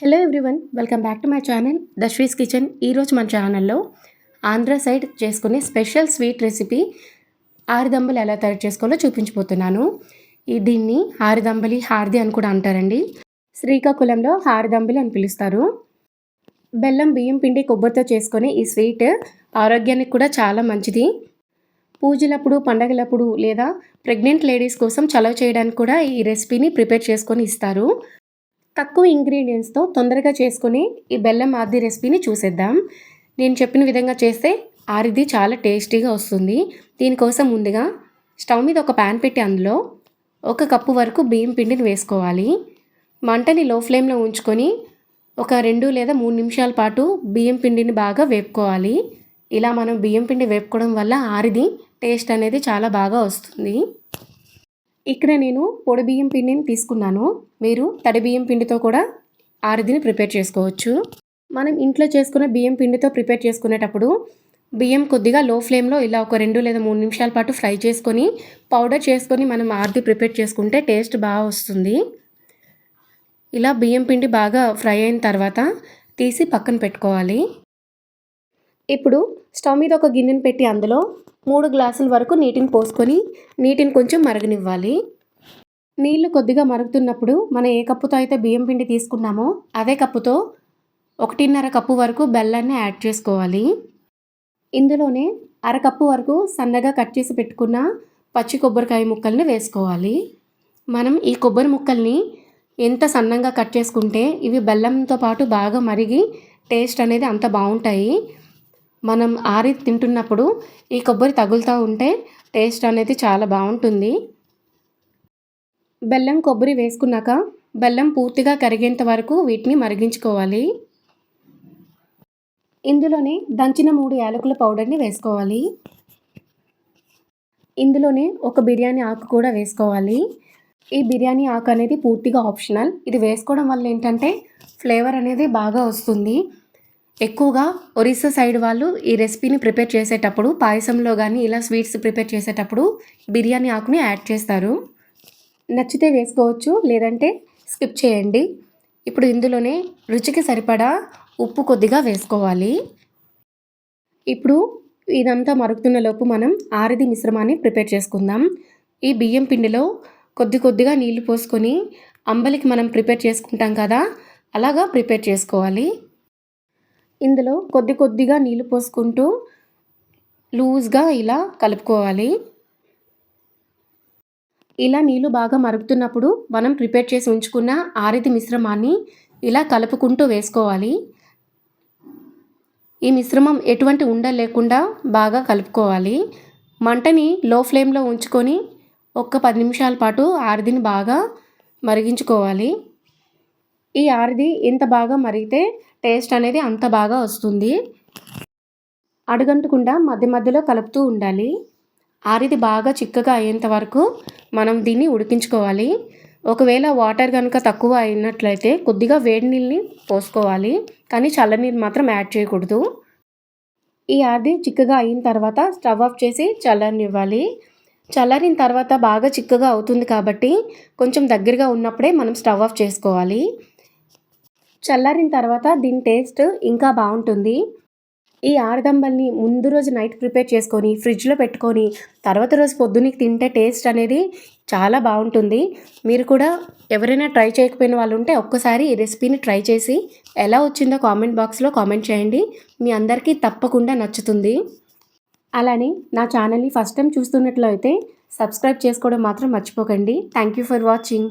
Hello everyone welcome back to my channel దశ్వీస్ kitchen ఈరోజు మన ఛానల్లో ఆంధ్ర సైడ్ చేసుకునే స్పెషల్ స్వీట్ రెసిపీ ఆరుదంబలు ఎలా తయారు చేసుకోవాలో చూపించబోతున్నాను. ఈ దీన్ని ఆరుదంబలి హార్ది అని కూడా అంటారండి. శ్రీకాకుళంలో హారదంబలి అని పిలుస్తారు. బెల్లం బియ్యం పిండి కొబ్బరితో చేసుకునే ఈ స్వీట్ ఆరోగ్యానికి కూడా చాలా మంచిది. పూజలప్పుడు పండగలప్పుడు లేదా ప్రెగ్నెంట్ లేడీస్ కోసం చలవ చేయడానికి కూడా ఈ రెసిపీని ప్రిపేర్ చేసుకొని ఇస్తారు. తక్కువ ఇంగ్రీడియంట్స్తో తొందరగా చేసుకుని ఈ బెల్లం ఆది రెసిపీని చూసేద్దాం. నేను చెప్పిన విధంగా చేస్తే ఆరిది చాలా టేస్టీగా వస్తుంది. దీనికోసం ముందుగా స్టవ్ మీద ఒక ప్యాన్ పెట్టి అందులో ఒక కప్పు వరకు బియ్యం పిండిని వేసుకోవాలి. మంటని లో ఫ్లేమ్లో ఉంచుకొని ఒక రెండు లేదా మూడు నిమిషాల పాటు బియ్యం పిండిని బాగా వేపుకోవాలి. ఇలా మనం బియ్యం పిండి వేపుకోవడం వల్ల ఆరిది టేస్ట్ అనేది చాలా బాగా వస్తుంది. ఇక్కడ నేను పొడి బియ్యం పిండిని తీసుకున్నాను. మీరు తడి బియ్యం పిండితో కూడా ఆరిదిని ప్రిపేర్ చేసుకోవచ్చు. మనం ఇంట్లో చేసుకున్న బియ్యం పిండితో ప్రిపేర్ చేసుకునేటప్పుడు బియ్యం కొద్దిగా లో ఫ్లేమ్లో ఇలా ఒక రెండు లేదా మూడు నిమిషాల పాటు ఫ్రై చేసుకొని పౌడర్ చేసుకొని మనం ఆరిది ప్రిపేర్ చేసుకుంటే టేస్ట్ బాగా వస్తుంది. ఇలా బియ్యం పిండి బాగా ఫ్రై అయిన తర్వాత తీసి పక్కన పెట్టుకోవాలి. ఇప్పుడు స్టవ్ మీద ఒక గిన్నెను పెట్టి అందులో మూడు గ్లాసుల వరకు నీటిని పోసుకొని నీటిని కొంచెం మరగనివ్వాలి. నీళ్ళు కొద్దిగా మరుగుతున్నప్పుడు మనం ఏ కప్పుతో అయితే బియ్యం పిండి తీసుకున్నామో అదే కప్పుతో ఒకటిన్నర కప్పు వరకు బెల్లాన్ని యాడ్ చేసుకోవాలి. ఇందులోనే అరకప్పు వరకు సన్నగా కట్ చేసి పెట్టుకున్న పచ్చి కొబ్బరికాయ ముక్కల్ని వేసుకోవాలి. మనం ఈ కొబ్బరి ముక్కల్ని ఎంత సన్నంగా కట్ చేసుకుంటే ఇవి బెల్లంతో పాటు బాగా మరిగి టేస్ట్ అనేది అంత బాగుంటాయి. మనం ఆరి తింటున్నప్పుడు ఈ కొబ్బరి తగులుతూ ఉంటే టేస్ట్ అనేది చాలా బాగుంటుంది. బెల్లం కొబ్బరి వేసుకున్నాక బెల్లం పూర్తిగా కరిగేంత వరకు వీటిని మరిగించుకోవాలి. ఇందులోనే దంచిన మూడు యాలకుల పౌడర్ని వేసుకోవాలి. ఇందులోనే ఒక బిర్యానీ ఆకు కూడా వేసుకోవాలి. ఈ బిర్యానీ ఆకు అనేది పూర్తిగా ఆప్షనల్. ఇది వేసుకోవడం వల్ల ఏంటంటే ఫ్లేవర్ అనేది బాగా వస్తుంది. ఎక్కువగా ఒరిస్సా సైడ్ వాళ్ళు ఈ రెసిపీని ప్రిపేర్ చేసేటప్పుడు పాయసంలో కానీ ఇలా స్వీట్స్ ప్రిపేర్ చేసేటప్పుడు బిర్యానీ ఆకుని యాడ్ చేస్తారు. నచ్చితే వేసుకోవచ్చు లేదంటే స్కిప్ చేయండి. ఇప్పుడు ఇందులోనే రుచికి సరిపడా ఉప్పు కొద్దిగా వేసుకోవాలి. ఇప్పుడు ఇదంతా మరుగుతున్న లోపు మనం ఆరిది మిశ్రమాన్ని ప్రిపేర్ చేసుకుందాం. ఈ బియ్యం పిండిలో కొద్ది కొద్దిగా నీళ్ళు పోసుకొని అంబలికి మనం ప్రిపేర్ చేసుకుంటాం కదా అలాగా ప్రిపేర్ చేసుకోవాలి. ఇందులో కొద్ది కొద్దిగా నీళ్ళు పోసుకుంటూ లూజ్గా ఇలా కలుపుకోవాలి. ఇలా నీళ్ళు బాగా మరుగుతున్నప్పుడు మనం ప్రిపేర్ చేసి ఉంచుకున్న ఆరిది మిశ్రమాన్ని ఇలా కలుపుకుంటూ వేసుకోవాలి. ఈ మిశ్రమం ఎటువంటి ఉండ లేకుండా బాగా కలుపుకోవాలి. మంటని లో ఫ్లేమ్లో ఉంచుకొని ఒక్క పది నిమిషాల పాటు ఆరిదిని బాగా మరిగించుకోవాలి. ఈ ఆరిది ఎంత బాగా మరిగితే టేస్ట్ అనేది అంత బాగా వస్తుంది. అడుగంటకుండా మధ్య మధ్యలో కలుపుతూ ఉండాలి. ఆరిది బాగా చిక్కగా అయ్యేంత వరకు మనం దీన్ని ఉడికించుకోవాలి. ఒకవేళ వాటర్ కనుక తక్కువ అయినట్లయితే కొద్దిగా వేడి నీళ్ళని పోసుకోవాలి. కానీ చల్లనీరు మాత్రం యాడ్ చేయకూడదు. ఈ ఆది చిక్కగా అయిన తర్వాత స్టవ్ ఆఫ్ చేసి చల్లనివ్వాలి చల్లారిన తర్వాత బాగా చిక్కగా అవుతుంది కాబట్టి కొంచెం దగ్గరగా ఉన్నప్పుడే మనం స్టవ్ ఆఫ్ చేసుకోవాలి. చల్లారిన తర్వాత దీని టేస్ట్ ఇంకా బాగుంటుంది. ఈ ఆరుదంబల్ని ముందు రోజు నైట్ ప్రిపేర్ చేసుకొని ఫ్రిడ్జ్లో పెట్టుకొని తర్వాత రోజు పొద్దున్నకి తింటే టేస్ట్ అనేది చాలా బాగుంటుంది. మీరు కూడా ఎవరైనా ట్రై చేయకపోయిన వాళ్ళు ఉంటే ఒక్కసారి ఈ రెసిపీని ట్రై చేసి ఎలా వచ్చిందో కామెంట్ బాక్స్లో కామెంట్ చేయండి. మీ అందరికీ తప్పకుండా నచ్చుతుంది. అలానే నా ఛానల్ని ఫస్ట్ టైం చూస్తున్నట్లయితే సబ్స్క్రైబ్ చేసుకోవడం మాత్రం మర్చిపోకండి. Thank you for watching.